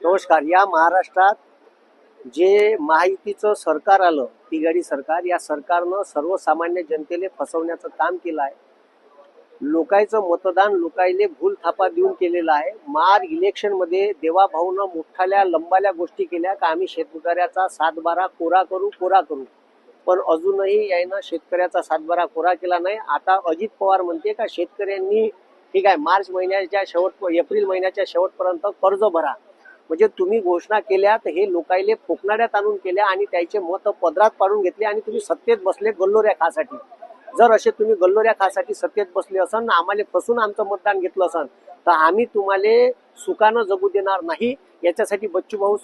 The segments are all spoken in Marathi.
नमस्कार या महाराष्ट्रात जे महायुतीचं सरकार आलं तिघाडी सरकार या सरकारनं सर्वसामान्य जनतेला फसवण्याचं काम केलं आहे. लोकायचं मतदान लोकायले भूल थापा देऊन केलेलं आहे. मार इलेक्शनमध्ये देवाभाऊनं मोठाल्या लंबाल्या गोष्टी केल्या का आम्ही शेतकऱ्याचा सातबारा कोरा करू कोरा करू. पण अजूनही यायनं शेतकऱ्याचा सातबारा कोरा केला नाही. आता अजित पवार म्हणते का शेतकऱ्यांनी ठीक आहे मार्च महिन्याच्या शेवट एप्रिल महिन्याच्या शेवटपर्यंत कर्ज भरा. म्हणजे तुम्ही घोषणा केल्या तर हे लोकायले फोकणाऱ्यात आणून केल्या आणि त्याचे मत पदरात पाडून घेतले आणि तुम्ही सत्तेत बसले गल्लोऱ्या खासाठी. जर असे तुम्ही गल्लोऱ्या खासाठी सत्तेत बसले असन आम्हाला फसून आमचं मतदान घेतलं असन तर आम्ही तुम्हाला सुखानं जगू देणार नाही. याच्यासाठी बच्चू भाऊ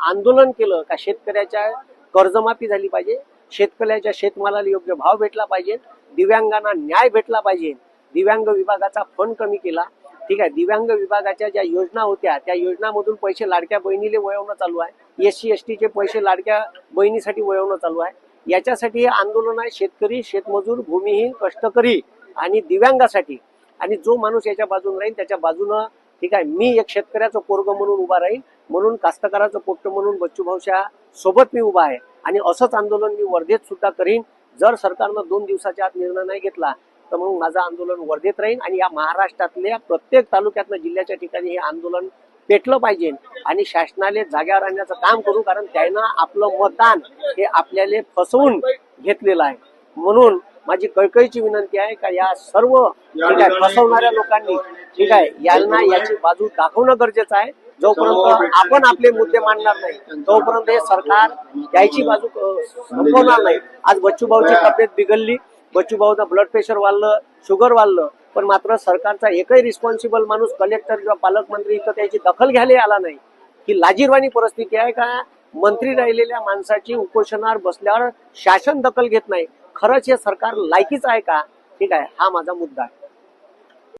आंदोलन केलं का शेतकऱ्याच्या कर्जमाफी झाली पाहिजे शेतकऱ्याच्या शेतमालाला योग्य भाव भेटला पाहिजे दिव्यांगांना न्याय भेटला पाहिजे. दिव्यांग विभागाचा फंड कमी केला. ठीक आहे दिव्यांग विभागाच्या ज्या योजना होत्या त्या योजनामधून पैसे लाडक्या बहिणीला वळवणं चालू आहे. एस सी एस टीचे पैसे लाडक्या बहिणीसाठी वळवणं चालू आहे. याच्यासाठी हे आंदोलन आहे शेतकरी शेतमजूर भूमिहीन कष्टकरी आणि दिव्यांगासाठी. आणि जो माणूस याच्या बाजून राहील त्याच्या बाजूनं ठीक आहे मी एक शेतकऱ्याचं पोरग म्हणून उभा राहील म्हणून कास्तकाराचं पोट्ट म्हणून बच्चू सोबत मी उभा आहे. आणि असंच आंदोलन मी वर्धेत सुद्धा करीन. जर सरकारनं दोन दिवसाच्या आत निर्णय नाही घेतला तर मग माझं आंदोलन वर्धेत राहील आणि या महाराष्ट्रातल्या प्रत्येक तालुक्यातलं जिल्ह्याच्या ठिकाणी हे आंदोलन पेटलं पाहिजे आणि शासनाले जाग्यावर आणण्याचं काम करू कारण त्यानं आपलं मतदान हे आपल्याला फसवून घेतलेलं आहे. म्हणून माझी कळकळीची विनंती आहे का या सर्व ठीक आहे फसवणाऱ्या लोकांनी ठीक आहे यांना याची बाजू दाखवणं गरजेचं आहे. जोपर्यंत आपण आपले मुद्दे मांडणार नाही तोपर्यंत हे सरकार याची बाजू संपवणार नाही. आज बच्चूभाऊची तब्येत बिघडली बच्चू भाऊचं ब्लड प्रेशर वाढलं शुगर वाढलं पण मात्र सरकारचा एकही रिस्पॉन्सिबल माणूस कलेक्टर किंवा पालकमंत्री इथं त्याची दखल घ्यायला आला नाही. ही लाजीरवाणी परिस्थिती आहे का? मंत्री राहिलेल्या माणसाची उपोषणावर बसल्यावर शासन दखल घेत नाही. खरंच हे सरकार लायकीच आहे का? ठीक आहे हा माझा मुद्दा आहे.